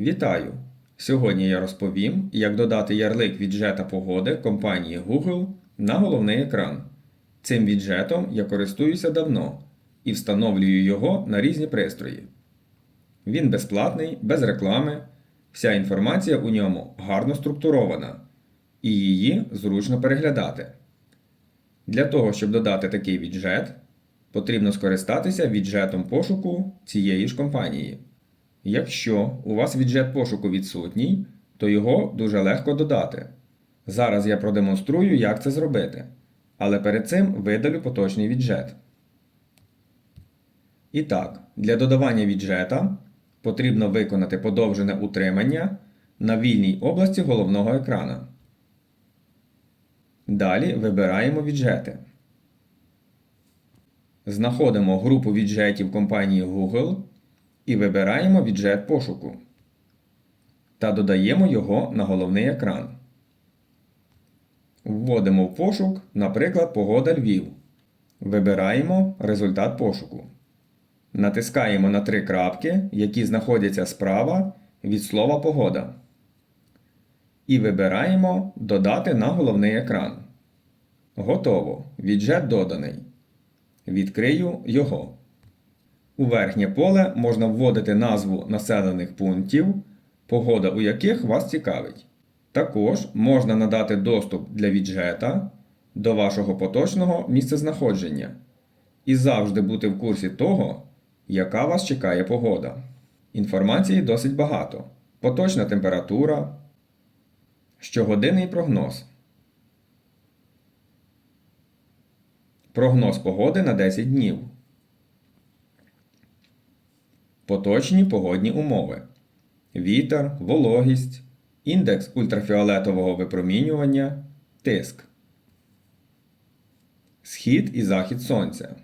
Вітаю! Сьогодні я розповім, як додати ярлик віджета погоди компанії Google на головний екран. Цим віджетом я користуюся давно і встановлюю його на різні пристрої. Він безплатний, без реклами, вся інформація у ньому гарно структурована і її зручно переглядати. Для того, щоб додати такий віджет, потрібно скористатися віджетом пошуку цієї ж компанії. Якщо у вас віджет пошуку відсутній, то його дуже легко додати. Зараз я продемонструю, як це зробити. Але перед цим видалю поточний віджет. І так, для додавання віджета потрібно виконати подовжене утримання на вільній області головного екрана. Далі вибираємо віджети. Знаходимо групу віджетів компанії Google і вибираємо віджет пошуку та додаємо його на головний екран. Вводимо в пошук, наприклад, погода Львів. Вибираємо результат пошуку. Натискаємо на три крапки, які знаходяться справа від слова погода. І вибираємо Додати на головний екран. Готово. Віджет доданий. Відкрию його. У верхнє поле можна вводити назву населених пунктів, погода у яких вас цікавить. Також можна надати доступ для віджета до вашого поточного місцезнаходження і завжди бути в курсі того, яка вас чекає погода. Інформації досить багато. Поточна температура, щогодинний прогноз. Прогноз погоди на 10 днів. Поточні погодні умови. Вітер, вологість, індекс ультрафіолетового випромінювання, тиск. Схід і захід сонця.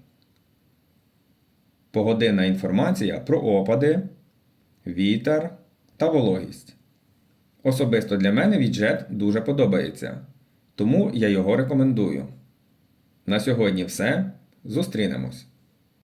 Погодинна інформація про опади, вітер та вологість. Особисто для мене віджет дуже подобається, тому я його рекомендую. На сьогодні все. Зустрінемось!